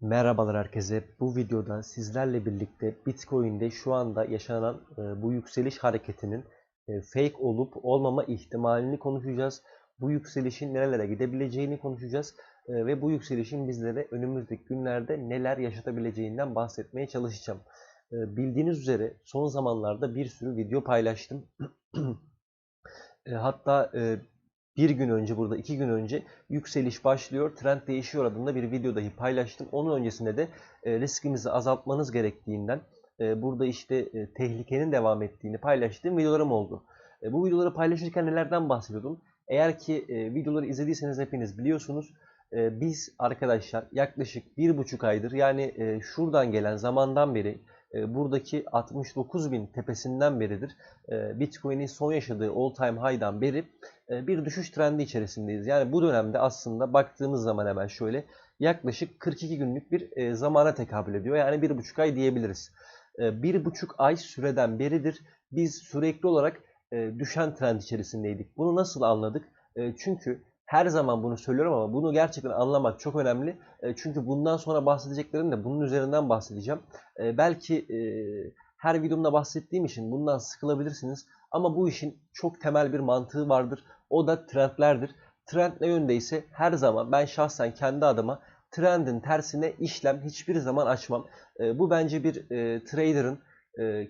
Merhabalar herkese. Bu videoda sizlerle birlikte Bitcoin'de şu anda yaşanan e, bu yükseliş hareketinin e, fake olup olmama ihtimalini konuşacağız. Bu yükselişin nerelere gidebileceğini konuşacağız E, ve bu yükselişin bizlere önümüzdeki günlerde neler yaşatabileceğinden bahsetmeye çalışacağım. Bildiğiniz üzere son zamanlarda bir sürü video paylaştım. Hatta bir gün önce burada iki gün önce yükseliş başlıyor, trend değişiyor adında bir video dahi paylaştım. Onun öncesinde de e, riskimizi azaltmanız gerektiğinden e, burada işte e, tehlikenin devam ettiğini paylaştığım videolarım oldu. Bu videoları paylaşırken nelerden bahsediyordum? Eğer ki videoları izlediyseniz hepiniz biliyorsunuz. Biz arkadaşlar yaklaşık bir buçuk aydır yani şuradan gelen zamandan beri buradaki 69 bin tepesinden beridir. E, Bitcoin'in son yaşadığı all time high'dan beri e, bir düşüş trendi içerisindeyiz. Yani bu dönemde aslında baktığımız zaman hemen şöyle yaklaşık 42 günlük bir e, zamana tekabül ediyor. Yani bir buçuk ay diyebiliriz. E, bir buçuk ay süreden beridir biz sürekli olarak e, düşen trend içerisindeydik. Bunu nasıl anladık? E, çünkü her zaman bunu söylüyorum ama bunu gerçekten anlamak çok önemli. E, çünkü bundan sonra bahsedeceklerim de bunun üzerinden bahsedeceğim. E, belki e, her videomda bahsettiğim için bundan sıkılabilirsiniz. Ama bu işin çok temel bir mantığı vardır. O da trendlerdir. Trend ne yöndeyse her zaman ben şahsen kendi adıma trendin tersine işlem hiçbir zaman açmam. Bu bence bir e, trader'ın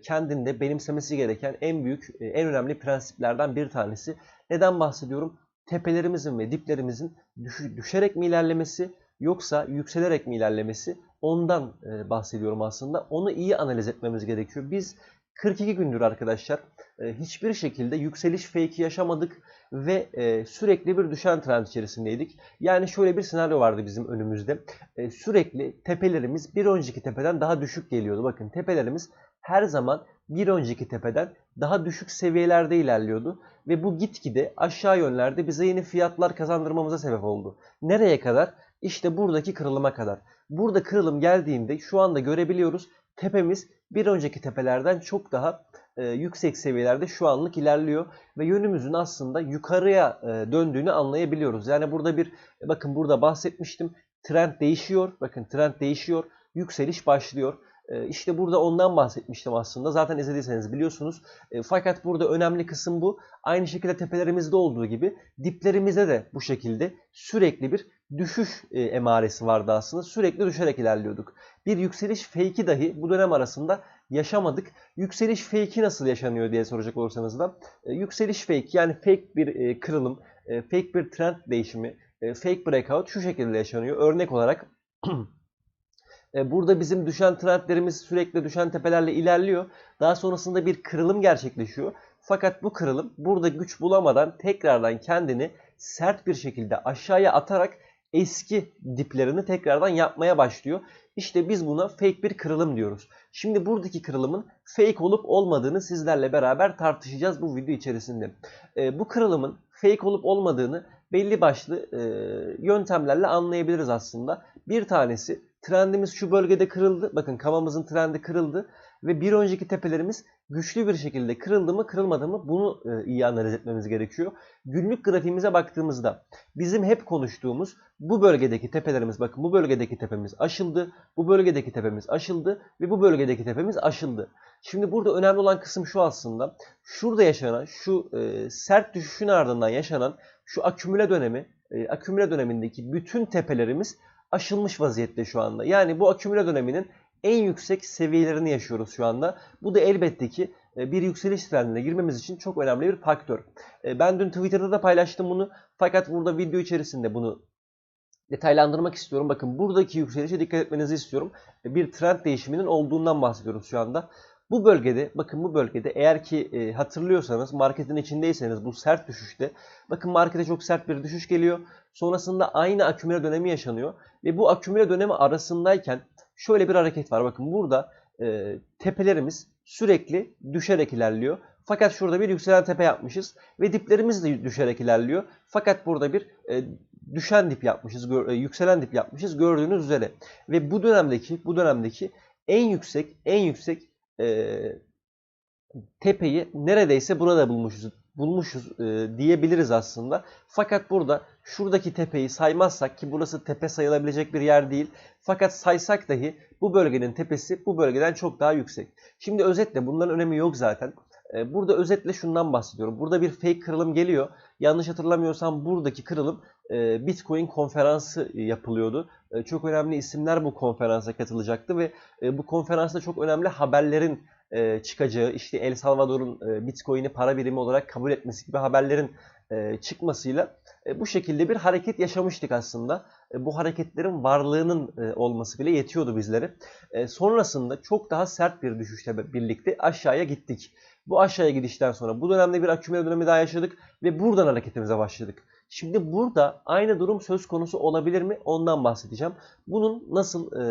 kendinde benimsemesi gereken en büyük, en önemli prensiplerden bir tanesi. Neden bahsediyorum? Tepelerimizin ve diplerimizin düş- düşerek mi ilerlemesi yoksa yükselerek mi ilerlemesi ondan e, bahsediyorum aslında. Onu iyi analiz etmemiz gerekiyor. Biz 42 gündür arkadaşlar e, hiçbir şekilde yükseliş fake'i yaşamadık ve e, sürekli bir düşen trend içerisindeydik. Yani şöyle bir senaryo vardı bizim önümüzde. Sürekli tepelerimiz bir önceki tepeden daha düşük geliyordu. Bakın tepelerimiz her zaman bir önceki tepeden daha düşük seviyelerde ilerliyordu ve bu gitgide aşağı yönlerde bize yeni fiyatlar kazandırmamıza sebep oldu. Nereye kadar? İşte buradaki kırılıma kadar. Burada kırılım geldiğinde şu anda görebiliyoruz tepemiz bir önceki tepelerden çok daha e, yüksek seviyelerde şu anlık ilerliyor ve yönümüzün aslında yukarıya e, döndüğünü anlayabiliyoruz. Yani burada bir bakın burada bahsetmiştim. Trend değişiyor. Bakın trend değişiyor. Yükseliş başlıyor. E, işte burada ondan bahsetmiştim aslında. Zaten izlediyseniz biliyorsunuz. E, fakat burada önemli kısım bu. Aynı şekilde tepelerimizde olduğu gibi diplerimizde de bu şekilde sürekli bir düşüş e, emaresi vardı aslında. Sürekli düşerek ilerliyorduk. Bir yükseliş fake'i dahi bu dönem arasında yaşamadık. Yükseliş fake'i nasıl yaşanıyor diye soracak olursanız da e, yükseliş fake yani fake bir e, kırılım, fake bir trend değişimi, fake breakout şu şekilde yaşanıyor. Örnek olarak burada bizim düşen trendlerimiz sürekli düşen tepelerle ilerliyor. Daha sonrasında bir kırılım gerçekleşiyor. Fakat bu kırılım burada güç bulamadan tekrardan kendini sert bir şekilde aşağıya atarak eski diplerini tekrardan yapmaya başlıyor. İşte biz buna fake bir kırılım diyoruz. Şimdi buradaki kırılımın fake olup olmadığını sizlerle beraber tartışacağız bu video içerisinde. E, bu kırılımın fake olup olmadığını belli başlı e, yöntemlerle anlayabiliriz aslında. Bir tanesi trendimiz şu bölgede kırıldı. Bakın kavamızın trendi kırıldı ve bir önceki tepelerimiz güçlü bir şekilde kırıldı mı kırılmadı mı bunu e, iyi analiz etmemiz gerekiyor. Günlük grafiğimize baktığımızda bizim hep konuştuğumuz bu bölgedeki tepelerimiz bakın bu bölgedeki tepemiz aşıldı, bu bölgedeki tepemiz aşıldı ve bu bölgedeki tepemiz aşıldı. Şimdi burada önemli olan kısım şu aslında. Şurada yaşanan şu e, sert düşüşün ardından yaşanan şu akümüle dönemi, e, akümüle dönemindeki bütün tepelerimiz aşılmış vaziyette şu anda. Yani bu akümüle döneminin en yüksek seviyelerini yaşıyoruz şu anda. Bu da elbette ki e, bir yükseliş trendine girmemiz için çok önemli bir faktör. E, Ben dün Twitter'da da paylaştım bunu. Fakat burada video içerisinde bunu detaylandırmak istiyorum. Bakın buradaki yükselişe dikkat etmenizi istiyorum. E, Bir trend değişiminin olduğundan bahsediyoruz şu anda. Bu bölgede, bakın bu bölgede eğer ki e, hatırlıyorsanız marketin içindeyseniz bu sert düşüşte, bakın markete çok sert bir düşüş geliyor. Sonrasında aynı akümüle dönemi yaşanıyor. Ve bu akümüle dönemi arasındayken şöyle bir hareket var. Bakın burada e, tepelerimiz sürekli düşerek ilerliyor. Fakat şurada bir yükselen tepe yapmışız ve diplerimiz de düşerek ilerliyor. Fakat burada bir e, düşen dip yapmışız, gör- e, yükselen dip yapmışız gördüğünüz üzere. Ve bu dönemdeki bu dönemdeki en yüksek en yüksek e, tepeyi neredeyse burada bulmuşuz bulmuşuz e, diyebiliriz aslında. Fakat burada şuradaki tepeyi saymazsak ki burası tepe sayılabilecek bir yer değil. Fakat saysak dahi bu bölgenin tepesi bu bölgeden çok daha yüksek. Şimdi özetle bunların önemi yok zaten. E, burada özetle şundan bahsediyorum. Burada bir fake kırılım geliyor. Yanlış hatırlamıyorsam buradaki kırılım e, Bitcoin konferansı yapılıyordu. E, çok önemli isimler bu konferansa katılacaktı ve e, bu konferansta çok önemli haberlerin e, çıkacağı, işte El Salvador'un e, Bitcoin'i para birimi olarak kabul etmesi gibi haberlerin çıkmasıyla bu şekilde bir hareket yaşamıştık aslında. Bu hareketlerin varlığının olması bile yetiyordu bizlere. Sonrasında çok daha sert bir düşüşle birlikte aşağıya gittik. Bu aşağıya gidişten sonra bu dönemde bir akümüle dönemi daha yaşadık ve buradan hareketimize başladık. Şimdi burada aynı durum söz konusu olabilir mi? Ondan bahsedeceğim. Bunun nasıl e,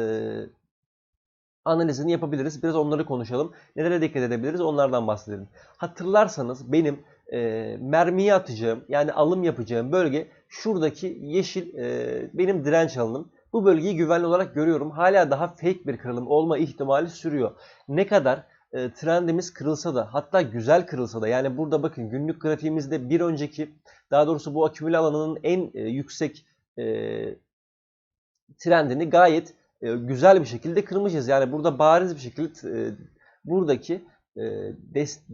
analizini yapabiliriz. Biraz onları konuşalım. Nelere dikkat edebiliriz onlardan bahsedelim. Hatırlarsanız benim e, mermiyi atacağım yani alım yapacağım bölge şuradaki yeşil e, benim direnç alanım. Bu bölgeyi güvenli olarak görüyorum. Hala daha fake bir kırılım olma ihtimali sürüyor. Ne kadar e, trendimiz kırılsa da hatta güzel kırılsa da yani burada bakın günlük grafiğimizde bir önceki daha doğrusu bu akümüle alanının en e, yüksek e, trendini gayet e, güzel bir şekilde kırmışız. Yani burada bariz bir şekilde e, buradaki e,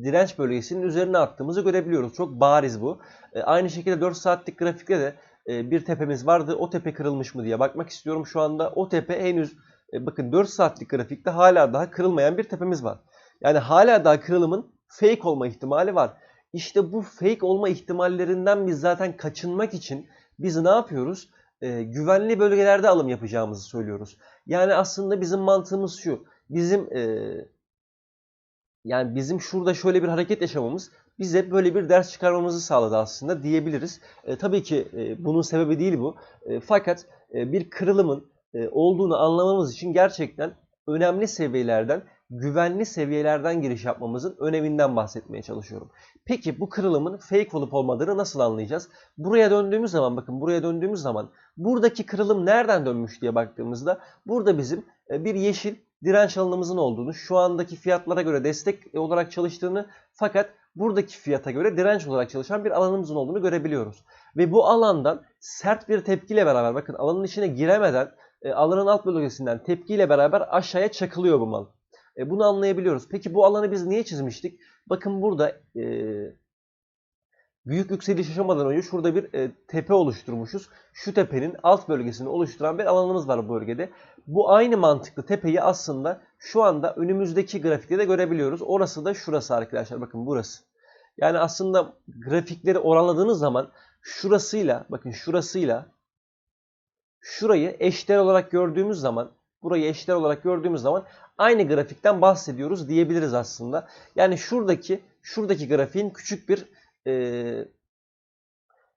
direnç bölgesinin üzerine attığımızı görebiliyoruz. Çok bariz bu. E, aynı şekilde 4 saatlik grafikte de e, bir tepemiz vardı. O tepe kırılmış mı diye bakmak istiyorum şu anda. O tepe henüz bakın 4 saatlik grafikte hala daha kırılmayan bir tepemiz var. Yani hala daha kırılımın fake olma ihtimali var. İşte bu fake olma ihtimallerinden biz zaten kaçınmak için biz ne yapıyoruz? E, güvenli bölgelerde alım yapacağımızı söylüyoruz. Yani aslında bizim mantığımız şu. Bizim e, yani bizim şurada şöyle bir hareket yaşamamız bize böyle bir ders çıkarmamızı sağladı aslında diyebiliriz. E, tabii ki e, bunun sebebi değil bu. E, fakat e, bir kırılımın e, olduğunu anlamamız için gerçekten önemli seviyelerden, güvenli seviyelerden giriş yapmamızın öneminden bahsetmeye çalışıyorum. Peki bu kırılımın fake olup olmadığını nasıl anlayacağız? Buraya döndüğümüz zaman bakın buraya döndüğümüz zaman buradaki kırılım nereden dönmüş diye baktığımızda burada bizim e, bir yeşil direnç alanımızın olduğunu, şu andaki fiyatlara göre destek olarak çalıştığını fakat buradaki fiyata göre direnç olarak çalışan bir alanımızın olduğunu görebiliyoruz. Ve bu alandan sert bir tepkiyle beraber bakın alanın içine giremeden e, alanın alt bölgesinden tepkiyle beraber aşağıya çakılıyor bu mal. E, bunu anlayabiliyoruz. Peki bu alanı biz niye çizmiştik? Bakın burada e, büyük yükseliş yaşamadan önce şurada bir e, tepe oluşturmuşuz. Şu tepenin alt bölgesini oluşturan bir alanımız var bu bölgede. Bu aynı mantıklı tepeyi aslında şu anda önümüzdeki grafikte de görebiliyoruz. Orası da şurası arkadaşlar. Bakın burası. Yani aslında grafikleri oranladığınız zaman şurasıyla bakın şurasıyla şurayı eşdeğer olarak gördüğümüz zaman burayı eşdeğer olarak gördüğümüz zaman aynı grafikten bahsediyoruz diyebiliriz aslında. Yani şuradaki şuradaki grafiğin küçük bir e,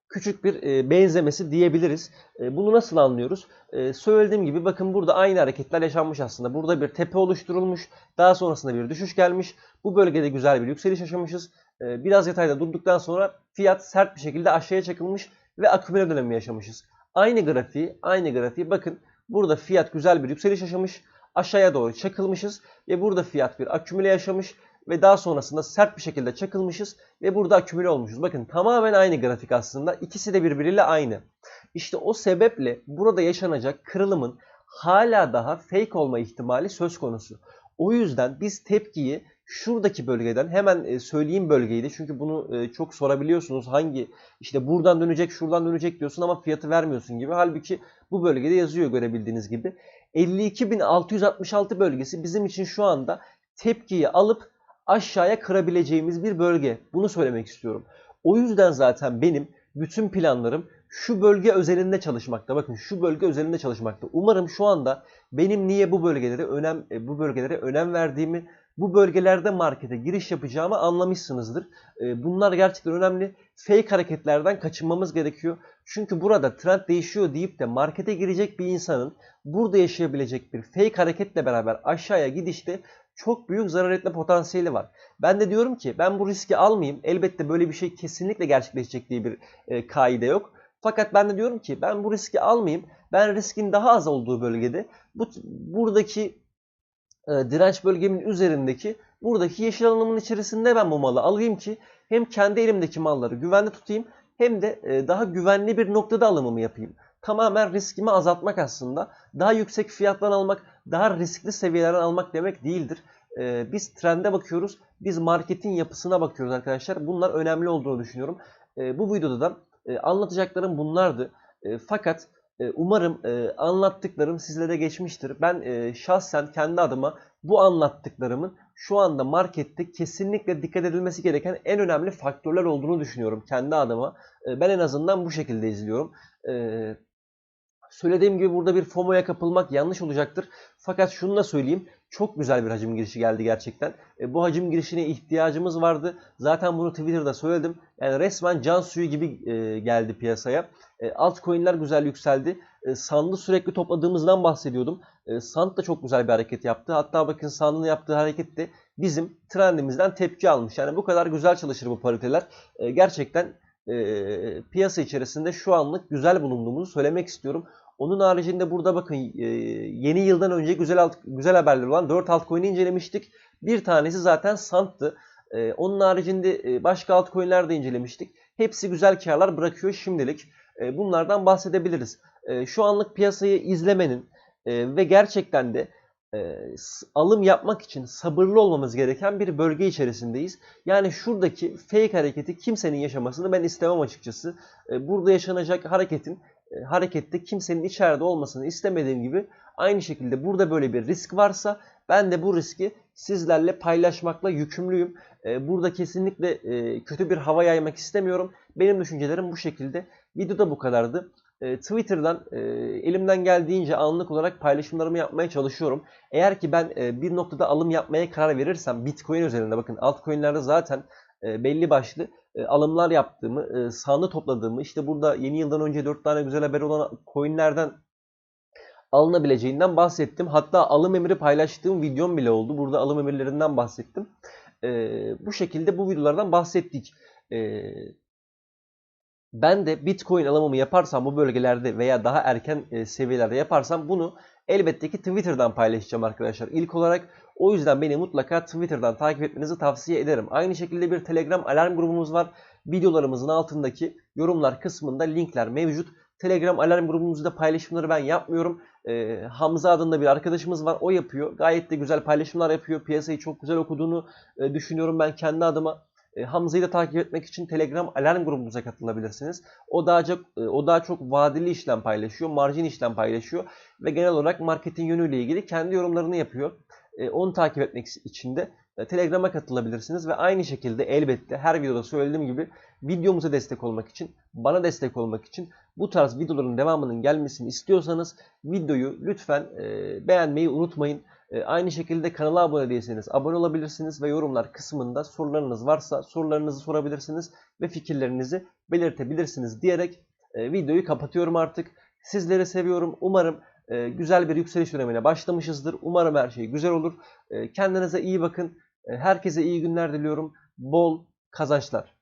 küçük bir e, benzemesi diyebiliriz. E, bunu nasıl anlıyoruz? E, söylediğim gibi bakın burada aynı hareketler yaşanmış aslında. Burada bir tepe oluşturulmuş. Daha sonrasında bir düşüş gelmiş. Bu bölgede güzel bir yükseliş yaşamışız. E, biraz yatayda durduktan sonra fiyat sert bir şekilde aşağıya çakılmış ve akümüle dönemi yaşamışız. Aynı grafiği, aynı grafiği bakın burada fiyat güzel bir yükseliş yaşamış. Aşağıya doğru çakılmışız ve burada fiyat bir akümüle yaşamış ve daha sonrasında sert bir şekilde çakılmışız ve burada akümüle olmuşuz. Bakın tamamen aynı grafik aslında. İkisi de birbiriyle aynı. İşte o sebeple burada yaşanacak kırılımın hala daha fake olma ihtimali söz konusu. O yüzden biz tepkiyi şuradaki bölgeden hemen e, söyleyeyim bölgeydi. Çünkü bunu e, çok sorabiliyorsunuz. Hangi işte buradan dönecek, şuradan dönecek diyorsun ama fiyatı vermiyorsun gibi. Halbuki bu bölgede yazıyor görebildiğiniz gibi. 52.666 bölgesi bizim için şu anda tepkiyi alıp aşağıya kırabileceğimiz bir bölge. Bunu söylemek istiyorum. O yüzden zaten benim bütün planlarım şu bölge özelinde çalışmakta. Bakın şu bölge özelinde çalışmakta. Umarım şu anda benim niye bu bölgelere önem e, bu bölgelere önem verdiğimi, bu bölgelerde markete giriş yapacağımı anlamışsınızdır. E, bunlar gerçekten önemli. Fake hareketlerden kaçınmamız gerekiyor. Çünkü burada trend değişiyor deyip de markete girecek bir insanın burada yaşayabilecek bir fake hareketle beraber aşağıya gidişte çok büyük zarar etme potansiyeli var. Ben de diyorum ki ben bu riski almayayım. Elbette böyle bir şey kesinlikle gerçekleşecek diye bir e, kaide yok. Fakat ben de diyorum ki ben bu riski almayayım. Ben riskin daha az olduğu bölgede bu buradaki e, direnç bölgemin üzerindeki buradaki yeşil alanımın içerisinde ben bu malı alayım ki Hem kendi elimdeki malları güvenli tutayım hem de e, daha güvenli bir noktada alımımı yapayım. Tamamen riskimi azaltmak aslında. Daha yüksek fiyattan almak, daha riskli seviyelerden almak demek değildir. E, biz trende bakıyoruz. Biz marketin yapısına bakıyoruz arkadaşlar. Bunlar önemli olduğunu düşünüyorum. E, bu videoda da e, anlatacaklarım bunlardı. E, fakat e, umarım e, anlattıklarım sizlere geçmiştir. Ben e, şahsen kendi adıma bu anlattıklarımın şu anda markette kesinlikle dikkat edilmesi gereken en önemli faktörler olduğunu düşünüyorum kendi adıma. E, ben en azından bu şekilde izliyorum. Söylediğim gibi burada bir FOMO'ya kapılmak yanlış olacaktır. Fakat şunu da söyleyeyim. Çok güzel bir hacim girişi geldi gerçekten. E, bu hacim girişine ihtiyacımız vardı. Zaten bunu Twitter'da söyledim. Yani resmen can suyu gibi e, geldi piyasaya. E, altcoin'ler güzel yükseldi. E, sandı sürekli topladığımızdan bahsediyordum. E, Sand da çok güzel bir hareket yaptı. Hatta bakın Sand'ın yaptığı hareket de bizim trendimizden tepki almış. Yani bu kadar güzel çalışır bu pariteler. E, gerçekten e, piyasa içerisinde şu anlık güzel bulunduğumuzu söylemek istiyorum. Onun haricinde burada bakın e, yeni yıldan önce güzel alt, güzel haberler olan 4 altcoin'i incelemiştik. Bir tanesi zaten Sand'tı. E, onun haricinde e, başka altcoin'ler de incelemiştik. Hepsi güzel karlar bırakıyor şimdilik. Bunlardan bahsedebiliriz. Şu anlık piyasayı izlemenin ve gerçekten de alım yapmak için sabırlı olmamız gereken bir bölge içerisindeyiz. Yani şuradaki fake hareketi kimsenin yaşamasını ben istemem açıkçası. Burada yaşanacak hareketin harekette kimsenin içeride olmasını istemediğim gibi aynı şekilde burada böyle bir risk varsa ben de bu riski sizlerle paylaşmakla yükümlüyüm. E, burada kesinlikle e, kötü bir hava yaymak istemiyorum. Benim düşüncelerim bu şekilde. Video da bu kadardı. Twitter'dan elimden geldiğince anlık olarak paylaşımlarımı yapmaya çalışıyorum. Eğer ki ben bir noktada alım yapmaya karar verirsem Bitcoin üzerinde bakın altcoin'lerde zaten belli başlı alımlar yaptığımı, sandı topladığımı, işte burada yeni yıldan önce 4 tane güzel haber olan coinlerden alınabileceğinden bahsettim. Hatta alım emri paylaştığım videom bile oldu. Burada alım emirlerinden bahsettim. bu şekilde bu videolardan bahsettik. ben de Bitcoin alımımı yaparsam bu bölgelerde veya daha erken seviyelerde yaparsam bunu elbette ki Twitter'dan paylaşacağım arkadaşlar. İlk olarak o yüzden beni mutlaka Twitter'dan takip etmenizi tavsiye ederim. Aynı şekilde bir Telegram alarm grubumuz var. Videolarımızın altındaki yorumlar kısmında linkler mevcut. Telegram alarm grubumuzda paylaşımları ben yapmıyorum. Ee, Hamza adında bir arkadaşımız var. O yapıyor. Gayet de güzel paylaşımlar yapıyor. Piyasayı çok güzel okuduğunu e, düşünüyorum ben kendi adıma. E, Hamza'yı da takip etmek için Telegram alarm grubumuza katılabilirsiniz. O daha çok e, o daha çok vadeli işlem paylaşıyor, marjin işlem paylaşıyor ve genel olarak marketin yönüyle ilgili kendi yorumlarını yapıyor. E, onu takip etmek için de Telegram'a katılabilirsiniz ve aynı şekilde elbette her videoda söylediğim gibi videomuza destek olmak için, bana destek olmak için bu tarz videoların devamının gelmesini istiyorsanız videoyu lütfen beğenmeyi unutmayın. Aynı şekilde kanala abone değilseniz abone olabilirsiniz ve yorumlar kısmında sorularınız varsa sorularınızı sorabilirsiniz ve fikirlerinizi belirtebilirsiniz diyerek videoyu kapatıyorum artık. Sizleri seviyorum. Umarım e, güzel bir yükseliş dönemine başlamışızdır. Umarım her şey güzel olur. E, kendinize iyi bakın. E, herkese iyi günler diliyorum. Bol kazançlar.